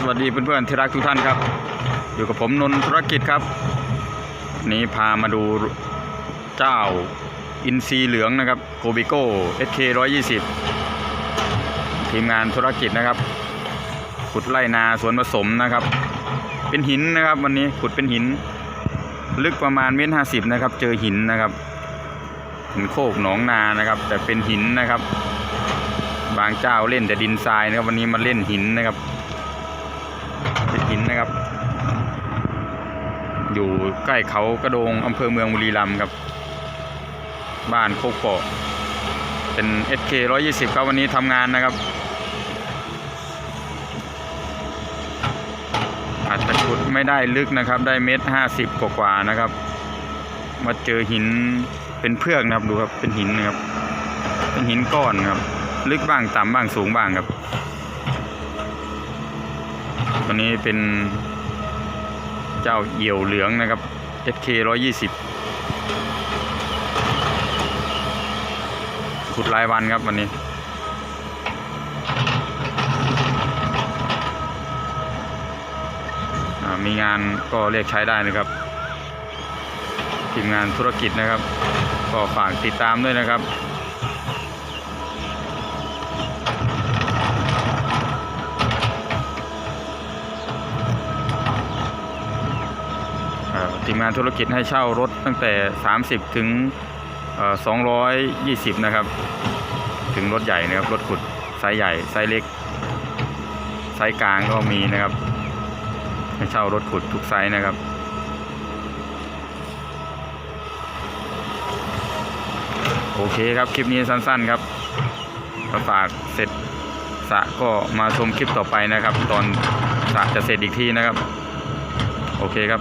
สวัสดีเพื่อนๆที่รักทุกท่านครับ อยู่กับผมนนท์ธุรกิจครับ นี้พามาดูเจ้าอินซีเหลืองนะครับโกบิโก้ SK 120ทีมงานธุรกิจนะครับ ขุดไร่นาสวนผสมนะครับ เป็นหินนะครับวันนี้ขุดเป็นหิน ลึกประมาณเมตรห้าสิบนะครับ เจอหินนะครับหินโคกหนองนานะครับ แต่เป็นหินนะครับบางเจ้าเล่นแต่ดินทรายนะครับวันนี้มาเล่นหินนะครับ นะครับ อยู่ใกล้เขากระโดงอำเภอเมืองบุรีรัมย์ครับ บ้านโคกเปาะเป็น SK 120 ครับวันนี้ทำงานนะครับอาจจะขุดไม่ได้ลึกนะครับ ได้เมตรห้าสิบกว่าๆนะครับ มาเจอหินเป็นเพือกนะครับดูครับเป็นหินนะครับ เป็นหินก้อนครับ ลึกบ้างต่ำบ้างสูงบ้างครับ ตัวนี้เป็นเจ้าเหี่ยวเหลืองนะครับ SK 120ขุดรายวันครับวันนี้มีงานก็เรียกใช้ได้นะครับทีมงานธุรกิจนะครับ ก็ฝากติดตามด้วยนะครับ ทีมงานธุรกิจให้เช่ารถตั้งแต่ 30 ถึงเอ่อ220 นะครับ ถึงรถใหญ่นะครับรถขุดไซส์ใหญ่ไซส์เล็กไซส์กลางก็มีนะครับ ให้เช่ารถขุดทุกไซส์นะครับโอเคครับคลิปนี้สั้นๆครับก็ฝากเสร็จสะก็มาชมคลิปต่อไปนะครับ ตอนสะจะเสร็จอีกทีนะครับ โอเคครับ